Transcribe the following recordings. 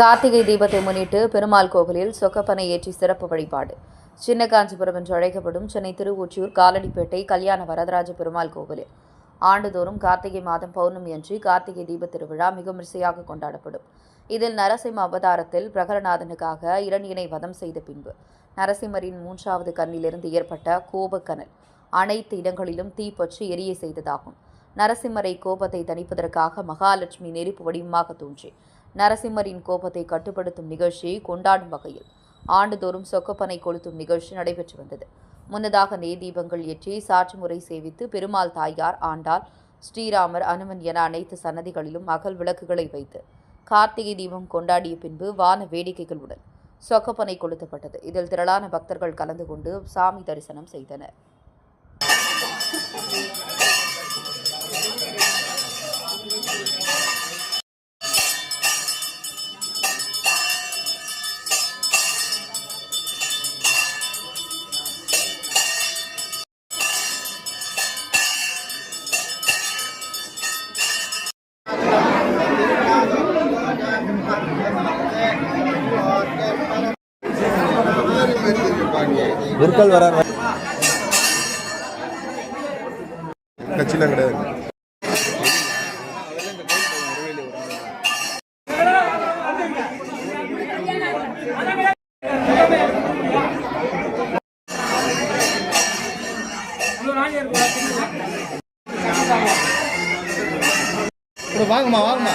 கார்த்திகை தீபத்தை முன்னிட்டு பெருமாள் கோவிலில் சொக்கப்பனை ஏற்றி சிறப்பு வழிபாடு. சின்ன காஞ்சிபுரம் என்று அழைக்கப்படும் சென்னை திருவொற்றியூர் காலடிப்பேட்டை கல்யாண வரதராஜ பெருமாள் கோவிலில். ஆண்டுதோறும் கார்த்திகை மாதம் பௌர்ணமி அன்று கார்த்திகை தீப திருவிழா மிக விமரிசையாக கொண்டாடப்படும். இதில் நரசிம்ம அவதாரத்தில் பிரகரநாதனுக்காக இரணியனை வதம் செய்த பின்பு நரசிம்மரின் மூன்றாவது கண்ணிலிருந்து ஏற்பட்ட கோபக்கனல் அனைத்து இடங்களிலும் தீப்பற்றி எரிய செய்ததாகும். நரசிம்மரை கோபத்தை தணிப்பதற்காக மகாலட்சுமி நெருப்பு வடிவமாக தோன்றி நரசிம்மரின் கோபத்தை கட்டுப்படுத்தும் நிகழ்ச்சியை கொண்டாடும் வகையில் ஆண்டுதோறும் சொக்கப்பனை கொளுத்தும் நிகழ்ச்சி நடைபெற்று வந்தது. முன்னதாக நெய் தீபங்கள் ஏற்றி சாற்று முறை சேவித்து பெருமாள் தாயார் ஆண்டாள் ஸ்ரீராமர் அனுமன் என அனைத்து சன்னதிகளிலும் அகல் விளக்குகளை வைத்து கார்த்திகை தீபம் கொண்டாடிய பின்பு வான வேடிக்கைகளுடன் சொக்கப்பனை கொளுத்தப்பட்டது. இதில் திரளான பக்தர்கள் கலந்து கொண்டு சாமி தரிசனம் செய்தனர். குருக்கள் வரார் கட்சியெலாம் கிடையாது. வாங்கம்மா வாங்கம்மா.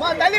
முன்னாடி